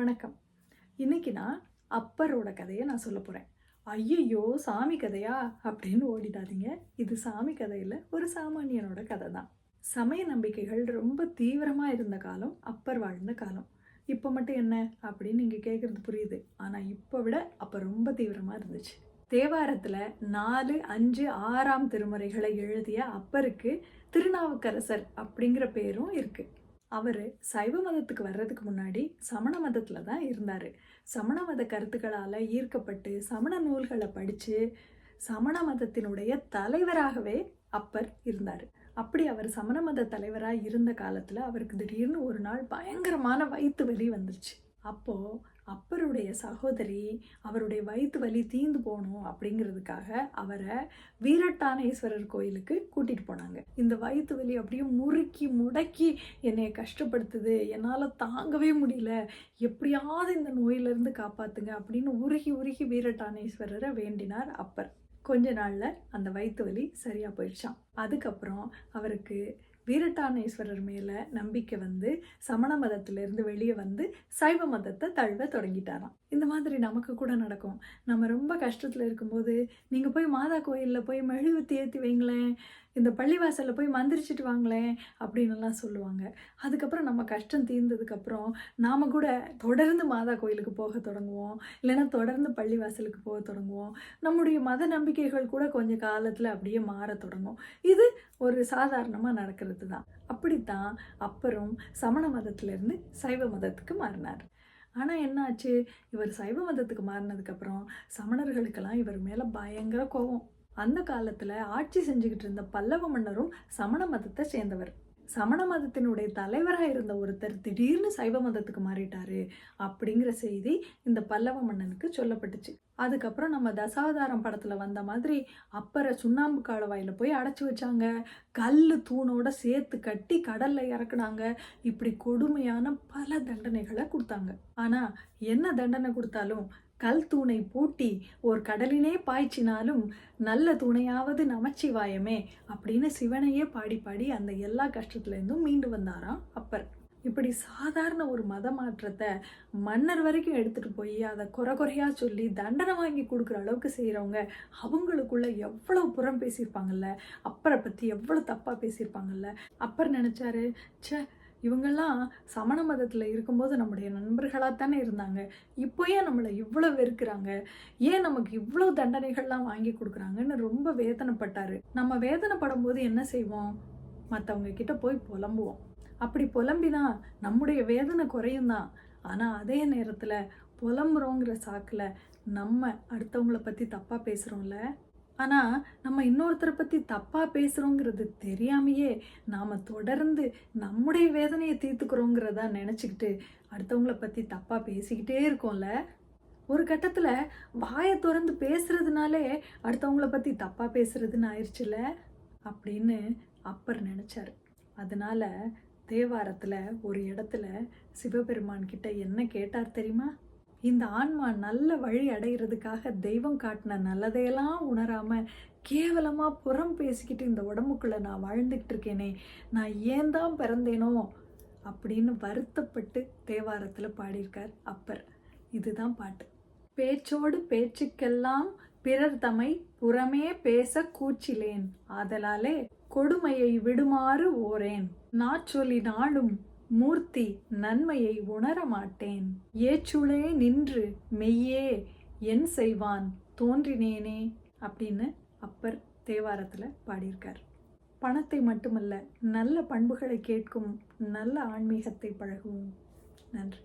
வணக்கம். இன்னைக்கு நான் அப்பரோட கதையை நான் சொல்ல போகிறேன் ஐயையோ சாமி கதையா? அப்படின்னு ஓடிடாதீங்க. இது சாமி கதையில் ஒரு சாமானியனோட கதை தான். சமய நம்பிக்கைகள் ரொம்ப தீவிரமாக இருந்த காலம் அப்பர் வாழ்ந்த காலம். இப்போ மட்டும் என்ன? அப்படின்னு நீங்கள் கேட்குறது புரியுது. ஆனால் இப்போ விட அப்போ ரொம்ப தீவிரமாக இருந்துச்சு. தேவாரத்தில் நாலு அஞ்சு ஆறாம் திருமுறைகளை எழுதிய அப்பருக்கு திருநாவுக்கரசர் அப்படிங்கிற பேரும் இருக்குது அவர் சைவ மதத்துக்கு வர்றதுக்கு முன்னாடி சமண மதத்தில் தான் இருந்தார். சமண மத கருத்துக்களால் ஈர்க்கப்பட்டு சமண நூல்களை படித்து சமண மதத்தினுடைய தலைவராகவே அப்பர் இருந்தார். அப்படி அவர் சமண மத தலைவராக இருந்த காலத்தில் அவருக்கு திடீர்னு ஒரு நாள் பயங்கரமான வயிற்று வலி வந்துருச்சு. அப்போது அப்பருடைய சகோதரி அவருடைய வயிற்று வலி தீந்து போகணும் அப்படிங்கிறதுக்காக அவரை வீரட்டானேஸ்வரர் கோயிலுக்கு கூட்டிகிட்டு போனாங்க. இந்த வயிற்று வலி அப்படியே முறுக்கி முடக்கி என்னை கஷ்டப்படுத்துது. என்னால் தாங்கவே முடியல. எப்படியாவது இந்த நோயிலிருந்து காப்பாற்றுங்க அப்படின்னு உருகி உருகி வீரட்டானேஸ்வரரை வேண்டினார் அப்பர். கொஞ்ச நாளில் அந்த வயிற்று வலி சரியாக போயிடுச்சான் அதுக்கப்புறம் அவருக்கு வீரட்டானேஸ்வரர் மேலே நம்பிக்கை வந்து சமண மதத்திலிருந்து வெளியே வந்து சைவ மதத்தை தழுவ தொடங்கிட்டாராம். இந்த மாதிரி நமக்கு கூட நடக்கும். நம்ம ரொம்ப கஷ்டத்தில் இருக்கும்போது நீங்கள் போய் மாதா கோயிலில் போய் மெழுகுத்தி ஏற்றி வைங்களேன். இந்த பள்ளிவாசலில் போய் மந்திரிச்சிட்டு வாங்களேன் அப்படின்னுலாம் சொல்லுவாங்க. அதுக்கப்புறம் நம்ம கஷ்டம் தீர்ந்ததுக்கப்புறம் நாம் கூட தொடர்ந்து மாதா கோயிலுக்கு போக தொடங்குவோம். இல்லைன்னா தொடர்ந்து பள்ளிவாசலுக்கு போக தொடங்குவோம். நம்முடைய மத நம்பிக்கைகள் கூட கொஞ்சம் காலத்தில் அப்படியே மாற தொடங்கும். இது ஒரு சாதாரணமாக நடக்கிறது தான் அப்படித்தான் அப்புறம் சமண மதத்திலேருந்து சைவ மதத்துக்கு மாறினார். ஆனால் என்னாச்சு? இவர் சைவ மதத்துக்கு மாறினதுக்கப்புறம் சமணர்களுக்கெல்லாம் இவர் மேலே பயங்கர கோபம் அந்த காலத்தில் ஆட்சி செஞ்சுக்கிட்டு இருந்த பல்லவ மன்னரும் சமண மதத்தை சேர்ந்தவர். சமண மதத்தினுடைய தலைவராக இருந்த ஒருத்தர் திடீர்னு சைவ மதத்துக்கு மாறிட்டாரு அப்படிங்கிற செய்தி இந்த பல்லவ மன்னனுக்கு சொல்லப்பட்டுச்சு. அதுக்கப்புறம் நம்ம தசாவதாரம் படத்தில் வந்த மாதிரி அப்பரை சுண்ணாம்பு காலவாயில் போய் அடைச்சி வச்சாங்க. கல் தூணோட சேர்த்து கட்டி கடலில் இறக்குனாங்க. இப்படி கொடுமையான பல தண்டனைகளை கொடுத்தாங்க. ஆனால் என்ன தண்டனை கொடுத்தாலும் கல் தூணை பூட்டி ஒரு கடலினே பாய்ச்சினாலும் நல்ல துணையாவது நமச்சிவாயமே அப்படின்னு சிவனையே பாடி பாடி அந்த எல்லா கஷ்டத்துலேருந்தும் மீண்டு வந்தாராம் அப்பர். இப்படி சாதாரண ஒரு மத மாற்றத்தை மன்னர் வரைக்கும் எடுத்துகிட்டு போய் அதை குறை குறையாக சொல்லி தண்டனை வாங்கி கொடுக்குற அளவுக்கு செய்கிறவங்க அவங்களுக்குள்ளே எவ்வளோ புறம் பேசியிருப்பாங்கல்ல? அப்பரை பற்றி எவ்வளோ தப்பாக பேசியிருப்பாங்கல்ல? அப்பர் நினச்சாரு சே இவங்கெல்லாம் சமண மதத்தில் இருக்கும்போது நம்முடைய நண்பர்களாக தானே இருந்தாங்க. இப்போ ஏன் நம்மளை இவ்வளோ வெறுக்கிறாங்க. ஏன் நமக்கு இவ்வளோ தண்டனைகள்லாம் வாங்கி கொடுக்குறாங்கன்னு ரொம்ப வேதனைப்பட்டாரு. நம்ம வேதனைப்படும் போது என்ன செய்வோம்? மற்றவங்க கிட்ட போய் புலம்புவோம். அப்படி புலம்பிதான் நம்முடைய வேதனை குறையும் தான் ஆனால் அதே நேரத்தில் புலம்புறோங்கிற சாக்கில் நம்ம அடுத்தவங்கள பற்றி தப்பாக பேசுகிறோம்ல ஆனால் நம்ம இன்னொருத்தரை பற்றி தப்பாக பேசுகிறோங்கிறது தெரியாமையே நாம் தொடர்ந்து நம்முடைய வேதனையை தீர்த்துக்கிறோங்கிறதா நினச்சிக்கிட்டு அடுத்தவங்கள பற்றி தப்பாக பேசிக்கிட்டே இருக்கோம்ல? ஒரு கட்டத்தில் வாயை திறந்து பேசுறதுனாலே அடுத்தவங்கள பற்றி தப்பாக பேசுறதுன்னு ஆயிடுச்சுல அப்படின்னு அப்பர் நினச்சார். அதனால் தேவாரத்தில் ஒரு இடத்துல சிவபெருமான் கிட்ட என்ன கேட்டார் தெரியுமா? இந்த ஆன்மா நல்ல வழி அடைகிறதுக்காக தெய்வம் காட்டின நல்லதையெல்லாம் உணராமல் கேவலமாக புறம் பேசிக்கிட்டு இந்த உடம்புக்குள்ளே நான் வாழ்ந்துக்கிட்டு இருக்கேனே நான் ஏன் தான் பிறந்தேனோ அப்படின்னு வருத்தப்பட்டு தேவாரத்தில் பாடியிருக்கார் அப்பர். இதுதான் பாட்டு. பேச்சோடு பேச்சுக்கெல்லாம் பிறர் தமை புறமே பேச கூச்சிலேன் ஆதலாலே கொடுமையை விடுமாறு ஓரேன். நாச்சொலி நாளும் மூர்த்தி நன்மையை உணர மாட்டேன் ஏச்சுளே நின்று மெய்யே என் செய்வான் தோன்றினேனே அப்படின்னு அப்பர் தேவாரத்தில் பாடியிருக்கார். பணத்தை மட்டுமல்ல நல்ல பண்புகளை கேட்கும் நல்ல ஆன்மீகத்தை பழகுவோம். நன்றி.